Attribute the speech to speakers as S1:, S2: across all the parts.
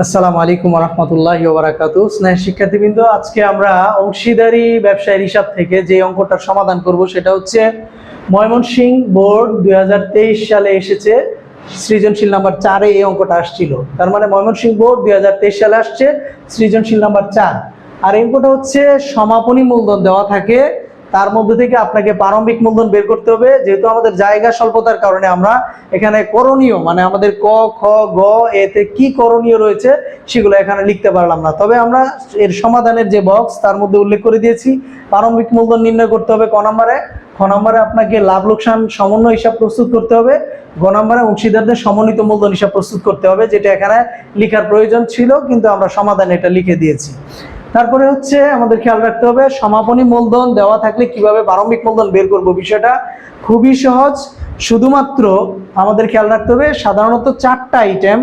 S1: আসসালামু আলাইকুম রহমতুল্লাহ বারাকাতু স্নেহ শিক্ষার্থীবৃন্দ, আজকে আমরা অংশীদারি ব্যবসায়ের হিসাব থেকে যে অঙ্কটার সমাধান করব সেটা হচ্ছে ময়মনসিংহ বোর্ড দুই হাজার তেইশ সালে এসেছে, সৃজনশীল নাম্বার চারে এই অঙ্কটা আসছিল। তার মানে ময়মনসিংহ বোর্ড দুই হাজার তেইশ সালে আসছে, সৃজনশীল নাম্বার চার। আর অঙ্কটা হচ্ছে সমাপনী মূলধন দেওয়া থাকে তার মধ্যে থেকে আপনাকে প্রারম্ভিক মূলধন বের করতে হবে। যেহেতু আমাদের জায়গা স্বল্পতার কারণে আমরা এখানে করণীয় মানে আমাদের ক, খ, গ এতে কি করণীয় রয়েছে সেগুলো এখানে লিখতে পারলাম না। তবে আমরা এর সমাধানের যে বক্স তার মধ্যে উল্লেখ করে দিয়েছি। প্রারম্ভিক মূলধন নির্ণয় করতে হবে ক নম্বরে। খ নম্বরে আপনাকে লাভ লোকসান সমন্বয় হিসাব প্রস্তুত করতে হবে। গ নম্বরে অংশীদারদের সমন্বিত মূলধন হিসাব প্রস্তুত করতে হবে, যেটা এখানে লিখার প্রয়োজন ছিল, কিন্তু আমরা সমাধানে এটা লিখে দিয়েছি। তারপরে হচ্ছে আমাদের খেয়াল রাখতে হবে, সমাপনী মূলধন দেওয়া থাকলে কীভাবে প্রারম্ভিক মূলধন বের করব বিষয়টা খুবই সহজ। শুধুমাত্র আমাদের খেয়াল রাখতে হবে, সাধারণত চারটা আইটেম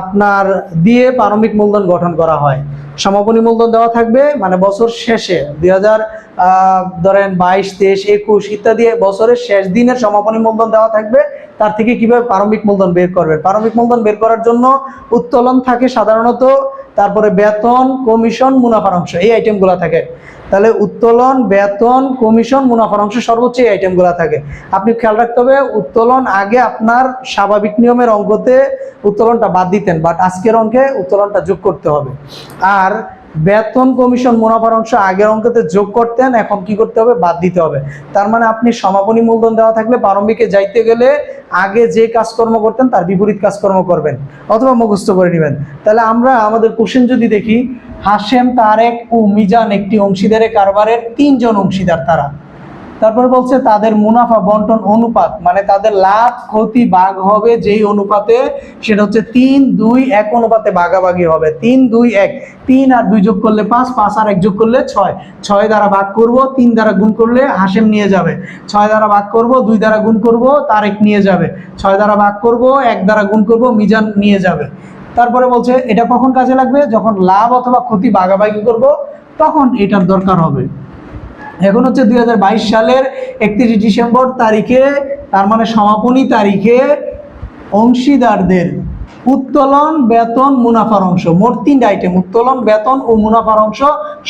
S1: আপনার দিয়ে প্রারম্ভিক মূলধন গঠন করা হয়। সমাপনী মূলধন দেওয়া থাকবে মানে বছর শেষে দুই হাজার ধরেন বাইশ, তেইশ, একুশ ইত্যাদি বছরের শেষ দিনের সমাপনী মূলধন দেওয়া থাকবে। তার থেকে কীভাবে প্রারম্ভিক মূলধন বের করবেন? প্রারম্ভিক মূলধন বের করার জন্য উত্তোলন থাকে সাধারণত তারপরে বেতন, কমিশন, মুনাফার অংশ, এই আইটেমগুলো থাকে। তাহলে উত্তোলন, বেতন, কমিশন, মুনাফার অংশ সর্বোচ্চ এই আইটেমগুলো থাকে। আপনি খেয়াল রাখতে হবে, উত্তোলন আগে আপনার স্বাভাবিক নিয়মের অঙ্কতে উত্তোলনটা বাদ দিতেন বাট আজকের অঙ্কে উত্তোলনটা যোগ করতে হবে। আর বেতন কমিশন মুনাফার অংশ আগের অঙ্কতে যোগ করতেন এখন কি করতে হবে? বাদ দিতে হবে। তার মানে আপনি সমাপনী মূলধন দেওয়া থাকলে প্রারম্ভিকে যাইতে গেলে আগে যে কাজকর্ম করতেন তার বিপরীত কাজকর্ম করবেন অথবা মুখস্থ করে নেবেন। তাহলে আমরা আমাদের কোশ্চেন যদি দেখি হাসেম তারেক ও মিজান একটি অংশীদারে কারবারের তিনজন অংশীদার তারা। তারপরে বলছে তাদের মুনাফা বন্টন অনুপাত মানে তাদের লাভ, ক্ষতি ভাগ হবে যেই অনুপাতে, সেটা হচ্ছে তিন, দুই, এক অনুপাতে ভাগাভাগি হবে। তিন, দুই, এক। তিন আর দুই যোগ করলে পাঁচ পাঁচ আর এক যোগ করলে ছয়। ছয় দ্বারা ভাগ করব, তিন দ্বারা গুণ করলে হাসেম নিয়ে যাবে। ছয় দ্বারা ভাগ করব, দুই দ্বারা গুণ করব, তারেক নিয়ে যাবে। ছয় দ্বারা ভাগ করব, এক দ্বারা গুণ করব, মিজান নিয়ে যাবে। তারপরে বলছে, এটা কখন কাজে লাগবে? যখন লাভ অথবা ক্ষতি ভাগাভাগি করব, তখন এটার দরকার হবে। এখন হচ্ছে দুই হাজার বাইশ সালের একত্রিশ ডিসেম্বর তারিখে, তার মানে সমাপনী তারিখে অংশীদারদের উত্তোলন, বেতন, মুনাফার অংশ, মোট তিনটা আইটেম উত্তোলন, বেতন ও মুনাফার অংশ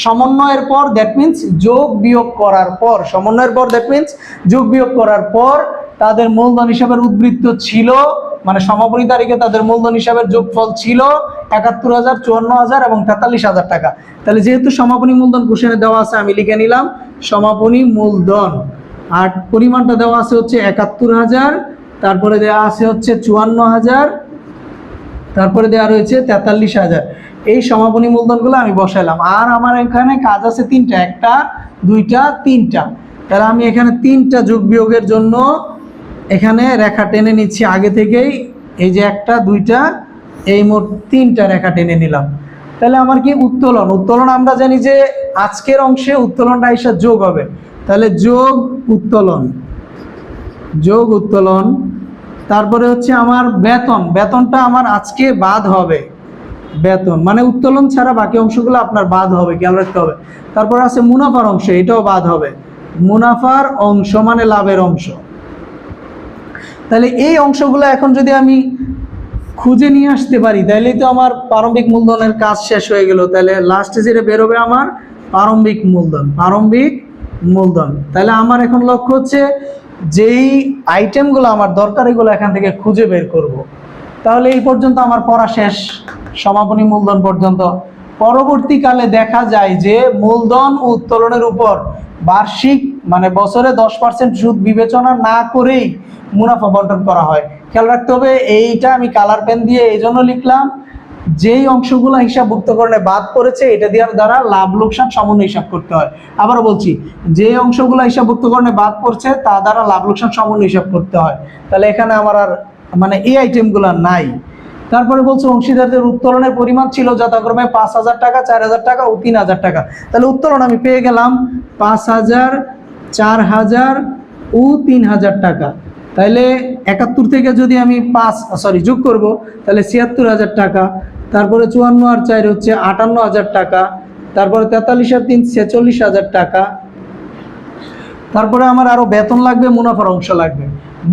S1: সমন্বয়ের পর দ্যাট মিন্স যোগ বিয়োগ করার পর, সমন্বয়ের পর দ্যাট মিন্স যোগ বিয়োগ করার পর তাদের মূলধন হিসাবের উদ্বৃত্ত ছিল মানে সমাপনী তারিখে তাদের মূলধন হিসাবের যোগফল ছিল একাত্তর হাজার, চুয়ান্ন হাজার এবং তেতাল্লিশ হাজার টাকা। তাহলে যেহেতু সমাপনী মূলধন কোশ্চেনে দেওয়া আছে, আমি লিখে নিলাম সমাপনী মূলধন। আর পরিমাণটা দেওয়া আছে হচ্ছে একাত্তর হাজার, তারপরে দেওয়া আছে হচ্ছে চুয়ান্ন হাজার, তারপরে দেওয়া রয়েছে তেতাল্লিশ হাজার। এই সমাপনী মূলধনগুলো আমি বসাইলাম। আর আমার এখানে কাজ আছে তিনটা, একটা, দুইটা, তিনটা। তাহলে আমি এখানে তিনটা যোগ বিয়োগের জন্য এখানে রেখা টেনে নিচ্ছি। আগে থেকেই এই যে একটা, দুইটা, এই মোট তিনটা রেখা টেনে নিলাম। তাহলে আমার কি উত্তোলন? উত্তোলন আমরা জানি যে আজকের অংশে উত্তোলনটা এসে যোগ হবে। তাহলে যোগ উত্তোলন। যোগ উত্তোলন। তারপরে হচ্ছে আমার বেতন। বেতনটা আমার আজকে বাদ হবে। বেতন। মানে উত্তোলন ছাড়া বাকি অংশগুলো আপনার বাদ হবে, খেয়াল রাখতে হবে। তারপর আছে মুনাফার অংশ, এটাও বাদ হবে। মুনাফার অংশ মানে লাভের অংশ। তাহলে এই অংশগুলো এখন যদি আমি খুঁজে নিয়ে আসতে পারি। তাহলে তো আমার প্রারম্ভিক মূলধনের কাজ শেষ হয়ে গেল। তাহলে লাস্টে যেটা বেরোবে আমার, প্রারম্ভিক মূলধন প্রারম্ভিক মূলধন। তাহলে আমার এখন লক্ষ্য হচ্ছে যেই আইটেমগুলো আমার দরকার, এগুলো এখান থেকে খুঁজে বের করব। তাহলে এই পর্যন্ত আমার পড়া শেষ। সমাপনী মূলধন পর্যন্ত। পরবর্তীকালে দেখা যায় যে মূলধন উত্তোলনের উপর বার্ষিক মানে বছরে দশ পার্সেন্ট সুদ বিবেচনা না করেই মুনাফা বন্টন করা হয়। খেয়াল রাখতে হবে, এইটা আমি কালার পেন দিয়ে এই জন্য লিখলাম, যেই অংশগুলো হিসাব হিসাবভুক্তকরণে বাদ পড়েছে, এটা দেওয়ার দ্বারা লাভ লোকসান সমন্বয় হিসাব করতে হয়। আবারও বলছি, যে অংশগুলো হিসাব হিসাবভুক্তকরণে বাদ পড়ছে, তা দ্বারা লাভ লোকসান সমন্বয় হিসাব করতে হয়। তাহলে এখানে আমার আর মানে এই আইটেমগুলো নাই। তারপরে বলছে অংশীদারদের উত্তোলনের পরিমাণ ছিল যথাক্রমে পাঁচ হাজার টাকা, চার হাজার টাকা ও তিন হাজার টাকা। তাহলে উত্তোলন আমি পেয়ে গেলাম পাঁচ হাজার, চার হাজার ও তিন হাজার টাকা। তাহলে একাত্তর থেকে যদি আমি পাঁচ, সরি, যোগ করব, তাহলে ছিয়াত্তর হাজার টাকা। তারপরে চুয়ান্ন আর চার হচ্ছে আটান্ন হাজার টাকা। তারপরে তেতাল্লিশ আর তিন, ছেচল্লিশ হাজার টাকা। তারপরে আমার আরও বেতন লাগবে, মুনাফার অংশ লাগবে।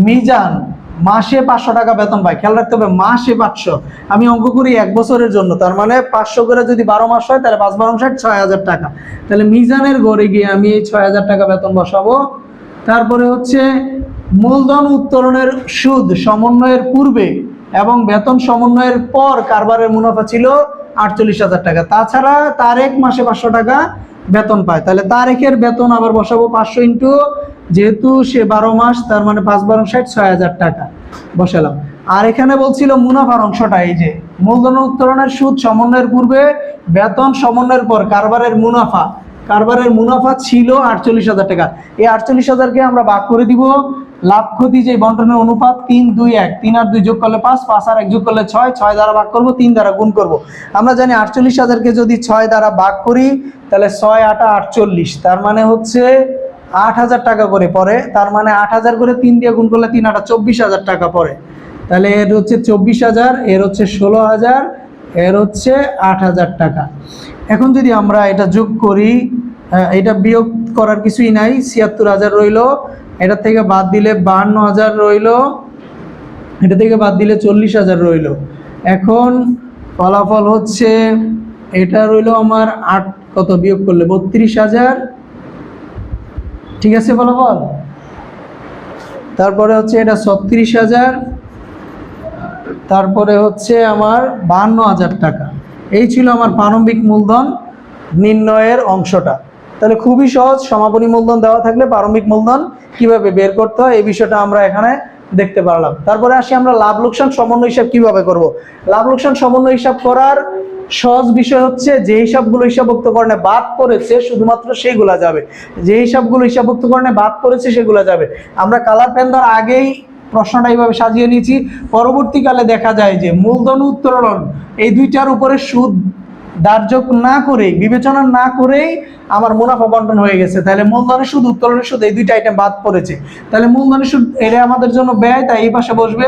S1: মিজান মাসে পাঁচশো টাকা বেতন পায়। খেয়াল রাখতে হবে, মাসে পাঁচশো। আমি অঙ্ক করি এক বছরের জন্য, তার মানে পাঁচশো করে যদি বারো মাস হয়, তাহলে পাঁচ বারো ষাট ছয় হাজার টাকা। তাহলে মিজানের ঘরে গিয়ে আমি এই ছয় হাজার টাকা বেতন বসাবো। তারপরে হচ্ছে মূলধন উত্তোলনের সুদ সমন্বয়ের পূর্বে এবং বেতন সমন্বয়ের পর কারবারের মুনাফা ছিল আটচল্লিশ হাজার টাকা। তাছাড়া তার এক মাসে পাঁচশো টাকা বেতন পায়। তাহলে তারেকের বেতন আবার বসাবো পাঁচশো ইন্টু যেহেতু সে বারো মাস, তার মানে পাঁচ বারো ষাট ছয় হাজার টাকা বসালাম। আর এখানে বলছিল মুনাফার অংশটা, এই যে মূলধন উত্তোলনের সুদ সমন্বয়ের পূর্বে, বেতন সমন্বয়ের পর কারবারের মুনাফা। কারবারের মুনাফা ছিল আটচল্লিশ হাজার টাকা। এই আটচল্লিশ হাজারকে আমরা ভাগ করে দিব। লাভ ক্ষতি যে বন্টনের অনুপাত, তিন, দুই, এক। তিন আর দুই যোগ করলে পাঁচ পাঁচ আর এক যোগ করলে ছয়। ছয় দ্বারা ভাগ করব, তিন দ্বারা গুণ করব। আমরা জানি আটচল্লিশ হাজারকে যদি ছয় দ্বারা ভাগ করি, তাহলে ছয় আটা আটচল্লিশ। তার মানে হচ্ছে আট হাজার টাকা করে পড়ে তার মানে আট হাজার করে তিন দিয়ে গুণ করলে তিন আটা চব্বিশ হাজার টাকা পড়ে তাহলে এর হচ্ছে চব্বিশ হাজার, এর হচ্ছে ষোলো হাজার, এর হচ্ছে আট হাজার টাকা। এখন যদি আমরা এটা যোগ করি এটা বিয়োগ করার কিছুই নাই, ছিয়াত্তর হাজার রইল। এটা থেকে বাদ দিলে বাহান্ন হাজার রইল। এটা থেকে বাদ দিলে চল্লিশ হাজার রইল। এখন ফলাফল হচ্ছে, এটা রইল আমার আট, কত বিয়োগ করলে? বত্রিশ হাজার। ঠিক আছে ফলাফল তারপরে হচ্ছে এটা ছত্রিশ হাজার, তারপরে হচ্ছে আমার বাহান্ন হাজার টাকা। এই ছিল আমার প্রারম্ভিক মূলধন নির্ণয়ের অংশটা। তাহলে খুবই সহজ, সমাপনী মূলধন দেওয়া থাকলে প্রারম্ভিক মূলধন কীভাবে বের করতে হয় এই বিষয়টা আমরা এখানে দেখতে পারলাম। তারপরে আসি আমরা লাভ লোকসান সমন্বয় হিসাব কীভাবে করব? লাভ লোকসান সমন্বয় হিসাব করার সহজ বিষয় হচ্ছে যে হিসাবগুলো হিসাবভুক্তকরণে বাদ পড়েছে, শুধুমাত্র সেইগুলা যাবে। যে হিসাবগুলো হিসাবভুক্তকরণে বাদ পড়েছে, সেগুলো যাবে। আমরা কালার পেন আগেই প্রশ্নটা এইভাবে সাজিয়ে নিয়েছি। পরবর্তীকালে দেখা যায় যে মূলধন উত্তোলন, এই দুইটার উপরে সুদ ধার্য না করেই, বিবেচনা না করেই আমার মুনাফা বন্টন হয়ে গেছে। তাহলে মূলধনের সুদ, উত্তোলনের সুদ, এই দুইটা আইটেম বাদ পড়েছে। তাহলে মূলধনের সুদ এটা আমাদের জন্য ব্যয়, তাই এই পাশে বসবে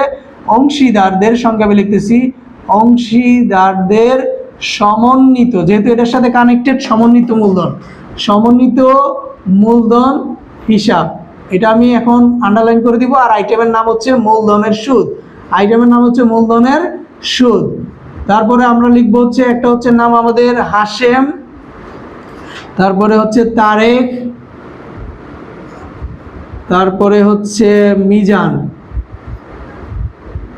S1: অংশীদারদের সংখ্যা আমি লিখতেছি। অংশীদারদের সমন্বিত, যেহেতু এটার সাথে কানেক্টেড সমন্বিত মূলধন। সমন্বিত মূলধন হিসাব। এটা আমি এখন আন্ডারলাইন করে দিব আর আইটেমের নাম হচ্ছে মূলধনের সুদ। আইটেমের নাম হচ্ছে মূলধনের সুদ। তারপরে আমরা লিখব হচ্ছে একটা হচ্ছে নাম আমাদের হাশেম, তারপরে হচ্ছে তারেক, তারপরে হচ্ছে মিজান।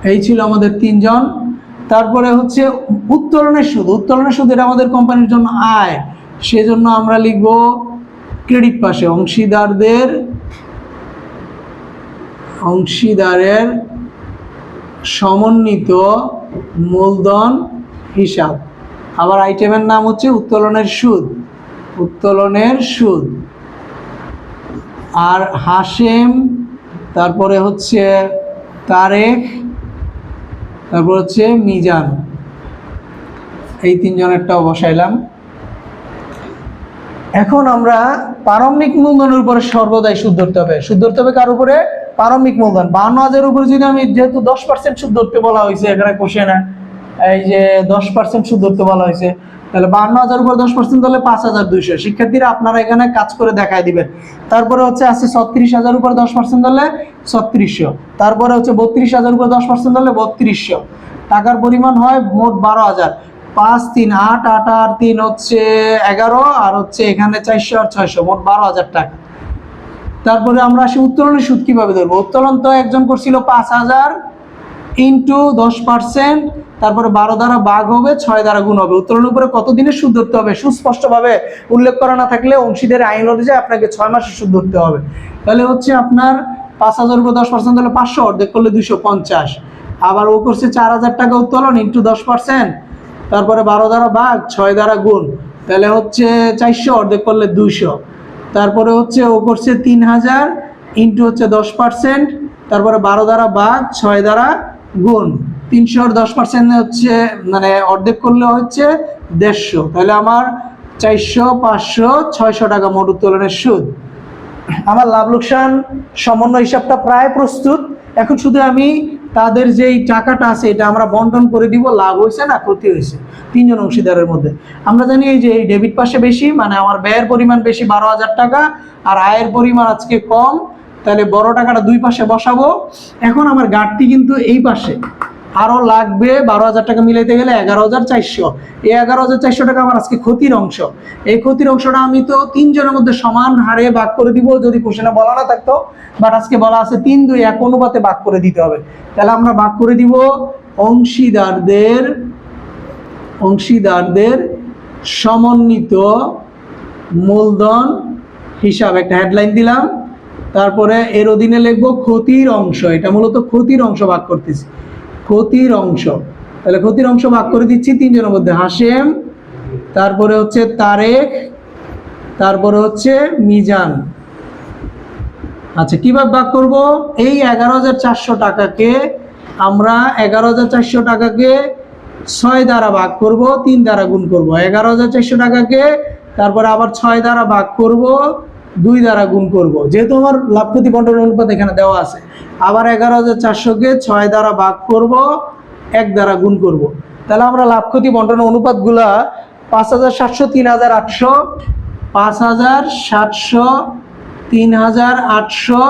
S1: এই ছিল আমাদের তিনজন। তারপরে হচ্ছে উত্তোলনের সুদ। উত্তোলনের সুদ এটা আমাদের কোম্পানির জন্য আয়। সেজন্য আমরা লিখব ক্রেডিট পাশে। অংশীদারদের, অংশীদারের সমন্বিত মূলধন হিসাব। আবার আইটেমের নাম হচ্ছে উত্তোলনের সুদ। উত্তোলনের সুদ। আর হাশেম, তারপরে হচ্ছে তারেক তারপর হচ্ছে মিজান। এই তিনজনেরটাও বসাইলাম। এখন আমরা প্রারম্ভিক মূলধনের উপরে সর্বদাই সুদ ধরতে হবে। সুদ ধরতে হবে কার উপরে? প্রারম্ভিক মূলধন। বান্ন হাজারের উপরে যদি আমি যেহেতু দশ পার্সেন্ট সুদ ধরতে বলা হয়েছে, এখানে কোশ্চেনে এই যে দশ পার্সেন্ট সুদ ধরতে বলা হয়েছে তাহলে বান্ন হাজার উপর দশ পার্সেন্ট হলে পাঁচ হাজার দুইশো। শিক্ষার্থীরা আপনারা এখানে কাজ করে দেখায় দিবেন। তারপরে হচ্ছে আছে ছত্রিশ হাজার উপর দশ পার্সেন্ট হলে ছত্রিশশো। তারপরে হচ্ছে বত্রিশ হাজার উপর দশ পার্সেন্ট হলে বত্রিশশো। টাকার পরিমাণ হয় মোট বারো হাজার। পাঁচ, তিন, আট আট আর তিন হচ্ছে এগারো, আর হচ্ছে এখানে চারশো আর ছয়শো, মোট বারো হাজার টাকা। তারপরে আমরা আসি উত্তোলনের সুদ কীভাবে ধরবো? উত্তোলন তো একজন করছিল পাঁচ হাজার ইন্টু দশ পার্সেন্ট তারপরে বারো দ্বারা বাঘ হবে, ছয় দ্বারা গুণ হবে। উত্তোলনের উপরে কত দিনের সুদ ধরতে হবে? সুস্পষ্টভাবে উল্লেখ করা না থাকলে অংশীদের আইন অনুযায়ী আপনাকে ছয় মাসের সুদ ধরতে হবে। তাহলে হচ্ছে আপনার পাঁচ হাজার উপর দশ পার্সেন্ট হলে পাঁচশো, অর্ধেক করলে দুশো পঞ্চাশ। আবার ও করছে চার হাজার টাকা উত্তোলন ইন্টু দশ পার্সেন্ট তারপরে বারো দ্বারা বাঘ ছয় দ্বারা গুণ। তাহলে হচ্ছে চারশো, অর্ধেক করলে দুইশো। তারপরে হচ্ছে ও করছে তিন হাজার ইন্টু হচ্ছে দশ পার্সেন্ট তারপরে বারো দ্বারা বাঘ ছয় দ্বারা গুণ। তিনশোর দশ পার্সেন্ট হচ্ছে মানে অর্ধেক করলে হচ্ছে দেড়শো। তাহলে আমার চারশো, পাঁচশো, ছয়শো টাকা মোট উত্তোলনের সুদ। আমার লাভ লোকসান সমন্বয় হিসাবটা প্রায় প্রস্তুত। এখন শুধু আমি তাদের যেই টাকাটা আছে, এটা আমরা বন্টন করে দিব, লাভ হয়েছে না, ক্ষতি হয়েছে, তিনজন অংশীদারের মধ্যে। আমরা জানি এই যে এই ডেবিট পাশে বেশি মানে আমার ব্যয়ের পরিমাণ বেশি বারো হাজার টাকা, আর আয়ের পরিমাণ আজকে কম, তাহলে বড় টাকাটা দুই পাশে বসাবো। এখন আমার গাড়তি কিন্তু এই পাশে। আরও লাগবে বারো হাজার টাকা মিলাইতে গেলে এগারো হাজার চারশো। এই এগারো হাজার চারশো টাকা আমার আজকে ক্ষতির অংশ। এই ক্ষতির অংশটা আমি তো তিনজনের মধ্যে সমান হারে ভাগ করে দিব, যদি কোশ্চেনে বলা না থাকতো। বাট আজকে বলা আছে তিন দুই এক অনুপাতে ভাগ করে দিতে হবে। তাহলে আমরা ভাগ করে দিব অংশীদারদের অংশীদারদের সমন্বিত মূলধন হিসাব। একটা হেডলাইন দিলাম। তারপরে এর অধীনে লিখব ক্ষতির অংশ। এটা মূলত ক্ষতির অংশ ভাগ করতেছি। ক্ষতির অংশ। তাহলে ক্ষতির অংশ ভাগ করে দিচ্ছি তিনজনের মধ্যে। হাসেম তারপরে হচ্ছে তারেক, তারপরে হচ্ছে মিজান। আচ্ছা কীভাবে ভাগ করব? এই এগারো হাজার চারশো টাকাকে আমরা এগারো হাজার চারশো টাকাকে ছয় দ্বারা ভাগ করব, তিন দ্বারা গুণ করব। এগারো হাজার চারশো টাকাকে, তারপরে আবার ছয় দ্বারা ভাগ করব দুই দ্বারা গুণ করব। যেহেতু আমার লাভ ক্ষতি বন্টন অনুপাত এখানে দেওয়া আছে। আবার এগারো হাজার চারশোকে ছয় দ্বারা ভাগ করব, এক দ্বারা গুণ করব। তাহলে আমরা লাভ ক্ষতি বন্টন অনুপাতগুলা পাঁচ হাজার সাতশো, তিন হাজার আটশো, পাঁচ হাজার সাতশো, তিন হাজার আটশো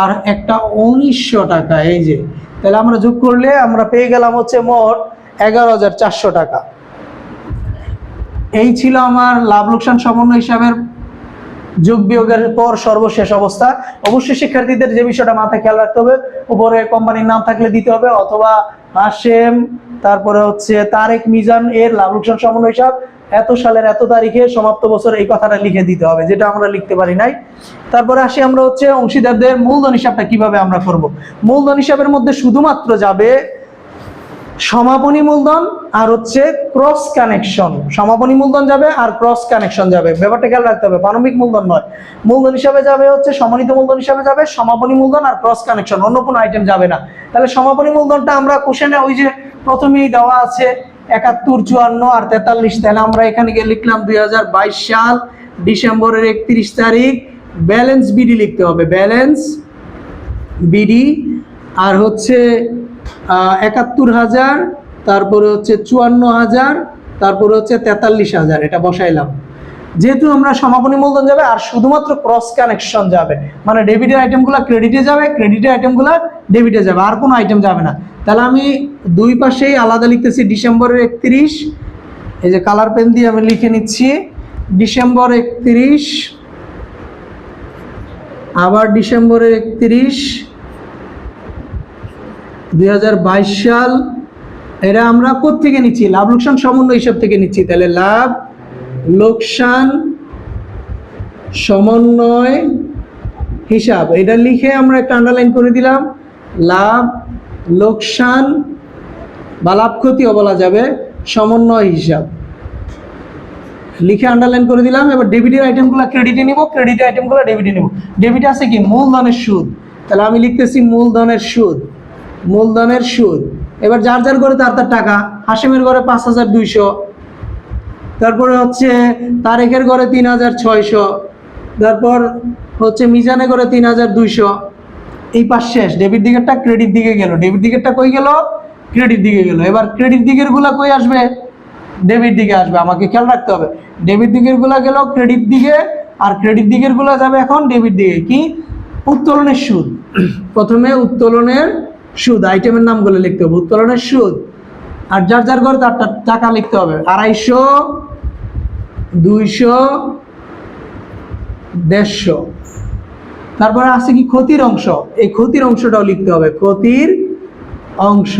S1: আর একটা উনিশশো টাকা। এই যে, তাহলে আমরা যোগ করলে আমরা পেয়ে গেলাম হচ্ছে মোট এগারো হাজার চারশো টাকা। এই ছিল আমার লাভ লোকসান সমন্বয় হিসাবের যোগ বিয়োগের পর সর্বশেষ অবস্থা। অবশ্যই শিক্ষার্থীদের যে বিষয়টা মাথায় খেয়াল রাখতে হবে, উপরে কোম্পানির নাম থাকলে দিতে হবে, অথবা হাসেম তারপরে হচ্ছে তারেক মিজান এর লাভ লোকসান সমন্বয় হিসাব, এত সালের এত তারিখে সমাপ্ত বছর এই কথাটা লিখে দিতে হবে, যেটা আমরা লিখতে পারি নাই। তারপরে আসি আমরা হচ্ছে অংশীদারদের মূলধন হিসাবটা কীভাবে আমরা করব। মূলধন হিসাবের মধ্যে শুধুমাত্র যাবে সমাপনী মূলধন আর হচ্ছে ক্রস কানেকশন সমাপনী মূলধন যাবে আর ক্রস কানেকশন যাবে। ব্যাপারটা খেয়াল রাখতে হবে পারমিক মূলধন নয়। মূলধন হিসাবে যাবে হচ্ছে সমানিত মূলধন হিসাবে যাবে, সমাপনী মূলধন আর ক্রস কানেকশন অন্য কোনো আইটেম যাবে না। তাহলে সমাপনী মূলধনটা আমরা কোশ্চেনে ওই যে প্রথমেই দেওয়া আছে, একাত্তর, চুয়ান্ন আর তেতাল্লিশ। তাহলে আমরা এখানে গিয়ে লিখলাম দুই হাজার বাইশ সাল, ডিসেম্বরের একত্রিশ তারিখ। ব্যালেন্স বিডি লিখতে হবে ব্যালেন্স বিডি আর হচ্ছে একাত্তর হাজার, তারপরে হচ্ছে চুয়ান্ন হাজার, তারপরে হচ্ছে তেতাল্লিশ হাজার, এটা বসাইলাম। যেহেতু আমরা সমাপনী মূলধন যাবে, আর শুধুমাত্র ক্রস কানেকশন যাবে মানে ডেবিটের আইটেমগুলো ক্রেডিটে যাবে ক্রেডিটের আইটেমগুলো ডেবিটে যাবে, আর কোনো আইটেম যাবে না। তাহলে আমি দুই পাশেই আলাদা লিখতেছি, ডিসেম্বরের একত্রিশ, এই যে কালার পেন দিয়ে আমি লিখে নিচ্ছি, ডিসেম্বর একত্রিশ, আবার ডিসেম্বরের একত্রিশ দুই হাজার বাইশ সাল এটা আমরা থেকে নিচ্ছি? লাভ, লোকসান সমন্বয় হিসাব থেকে নিচ্ছি। তাহলে লাভ, লোকসান সমন্বয় হিসাব। এটা লিখে আমরা একটা আন্ডারলাইন করে দিলাম। লাভ, লোকসান বা লাভ ক্ষতিও বলা যাবে সমন্বয় হিসাব। লিখে আন্ডারলাইন করে দিলাম। এবার ডেবিটের আইটেমগুলো ক্রেডিটে নিব। ক্রেডিটের আইটেমগুলো ডেবিটে নিব। ডেবিটে আছে কি? মূলধনের সুদ। তাহলে আমি লিখতেছি মূলধনের সুদ। মূলধনের সুদ। এবার যার যার করে তার তার টাকা। হাসিমের ঘরে পাঁচ হাজার দুইশো। তারপরে হচ্ছে তারেকের ঘরে তিন হাজার ছয়শো। তারপর হচ্ছে মিজানের ঘরে তিন হাজার দুইশো। এই পাশ শেষ। ডেবিট দিকেরটা ক্রেডিট দিকে গেল। ডেবিট দিকেরটা কই গেল? ক্রেডিট দিকে গেল। এবার ক্রেডিট দিকেরগুলা কই আসবে? ডেবিট দিকে আসবে। আমাকে খেয়াল রাখতে হবে। ডেবিট দিকেরগুলা গেল ক্রেডিট দিকে, আর ক্রেডিট দিকেরগুলা যাবে এখন ডেবিট দিকে। কি? উত্তোলনের সুদ। প্রথমে উত্তোলনের সুদ আইটেমের নামগুলো লিখতে হবে, উত্তোলনের সুদ। আর যার যার ঘরে তার টাকা লিখতে হবে। আড়াইশো, দুইশো, দেড়শো। তারপরে আছে কি ক্ষতির অংশ? এই ক্ষতির অংশটাও লিখতে হবে, ক্ষতির অংশ।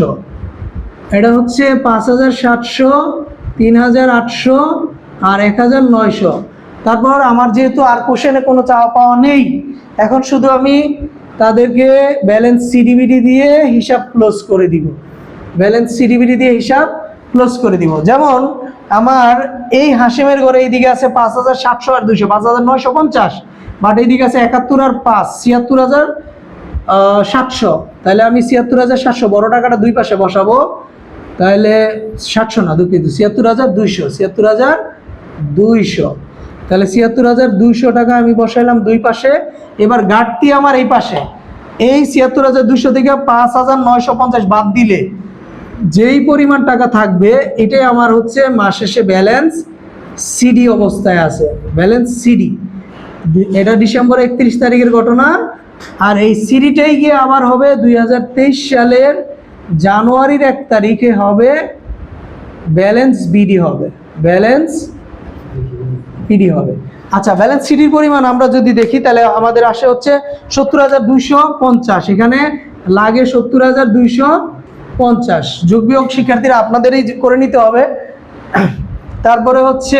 S1: এটা হচ্ছে পাঁচ হাজার সাতশো, তিন হাজার আটশো আর এক হাজার নয়শো। তারপর আমার যেহেতু আর কোশ্চেনে কোনো চাওয়া পাওয়া নেই, এখন শুধু আমি তাদেরকে ব্যালেন্স সিডিবিডি দিয়ে হিসাব ক্লোজ করে দিব। ব্যালেন্স সিডিবিডি দিয়ে হিসাব ক্লোজ করে দিব। যেমন আমার এই হাসিমের ঘরে এইদিকে আছে পাঁচ হাজার সাতশো আর দুইশো, পাঁচ হাজার নয়শো পঞ্চাশ বাট এইদিকে আছে একাত্তর আর পাঁচ, ছিয়াত্তর হাজার সাতশো। তাহলে আমি ছিয়াত্তর হাজার সাতশো, বড় টাকাটা দুই পাশে বসাবো। তাহলে সাতশো না দুঃখিত ছিয়াত্তর হাজার দুইশো, ছিয়াত্তর হাজার দুইশো। তাহলে ছিয়াত্তর হাজার দুইশো টাকা আমি বসাইলাম দুই পাশে। এবার ঘাটতি আমার এই পাশে। এই ছিয়াত্তর হাজার দুইশো থেকে পাঁচ হাজার নয়শো পঞ্চাশ বাদ দিলে যেই পরিমাণ টাকা থাকবে, এটাই আমার হচ্ছে মাস শেষে ব্যালেন্স সিডি অবস্থায় আছে। Balance CD. এটা ডিসেম্বর একত্রিশ তারিখের ঘটনা। আর এই সিডিটাই গিয়ে আবার হবে দুই হাজার তেইশ সালের জানুয়ারির এক তারিখে হবে। ব্যালেন্স বিডি হবে। ব্যালেন্স বিডি হবে। আচ্ছা ব্যালেন্স সিডির পরিমাণ আমরা যদি দেখি, তাহলে আমাদের আসে হচ্ছে সত্তর হাজার দুইশো পঞ্চাশ। এখানে লাগে সত্তর হাজার দুইশো পঞ্চাশ। যোগ বিয়োগ শিক্ষার্থীরা আপনাদেরই করে নিতে হবে। তারপরে হচ্ছে,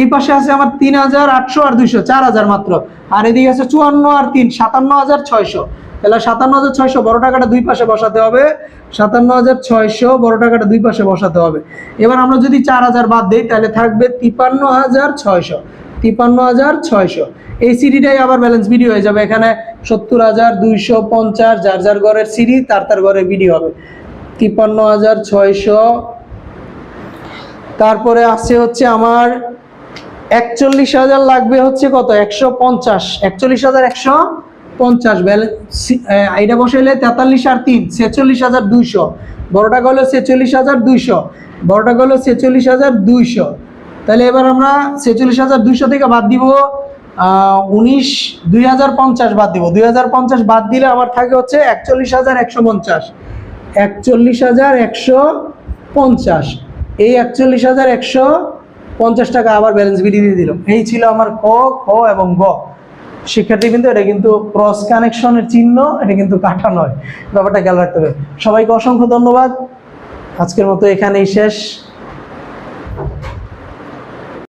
S1: এই পাশে আছে আমার তিন হাজার আটশো আর দুইশো, চার হাজার মাত্র। আর এদিকে আছে চুয়ান্ন আর তিন, সাতান্ন হাজার ছয়শো। তাহলে সাতান্ন হাজার ছয়শো বড় টাকাটা দুই পাশে বসাতে হবে। সাতান্ন হাজার ছয়শো বড় টাকাটা দুই পাশে বসাতে হবে। এবার আমরা যদি চার হাজার বাদ দিই, তাহলে থাকবে তিপান্ন হাজার ছয়শো। তিপান্ন হাজার ছয়শো। এই সিডিটাই আবার ব্যালেন্স বিডি হয়ে যাবে। এখানে সত্তর হাজার দুইশো পঞ্চাশ, যার যার ঘরের সিডি, তার তার ঘরে বিডি হবে। তিপান্ন হাজার ছয়শো। তারপরে আছে হচ্ছে আমার একচল্লিশ হাজার লাগবে হচ্ছে কত? একশো পঞ্চাশ। একচল্লিশ হাজার একশো পঞ্চাশ ব্যালেন্স এটা বসাইলে তেতাল্লিশ আর তিন, ছেচল্লিশ হাজার দুইশো। বড়টা হলো ছেচল্লিশ হাজার দুইশো, বড়টা হলো ছেচল্লিশ হাজার দুইশো। তাহলে এবার আমরা ছেচল্লিশ হাজার দুইশো থেকে বাদ দিব উনিশ, দুই হাজার পঞ্চাশ বাদ দিব। দুই হাজার পঞ্চাশ বাদ দিলে আমার থাকে হচ্ছে একচল্লিশ হাজার একশো পঞ্চাশ। একচল্লিশ হাজার একশো পঞ্চাশ। এই একচল্লিশ হাজার একশো পঞ্চাশ টাকা আবার ব্যালেন্স বিডি দিয়ে দিল এই ছিল আমার ক, খ এবং গ। শিক্ষার্থী কিন্তু এটা কিন্তু ক্রস কানেকশনের চিহ্ন, এটা কিন্তু কাটা নয়। ব্যাপারটা খেয়াল রাখতে হবে। সবাইকে অসংখ্য ধন্যবাদ। আজকের মতো এখানেই শেষ।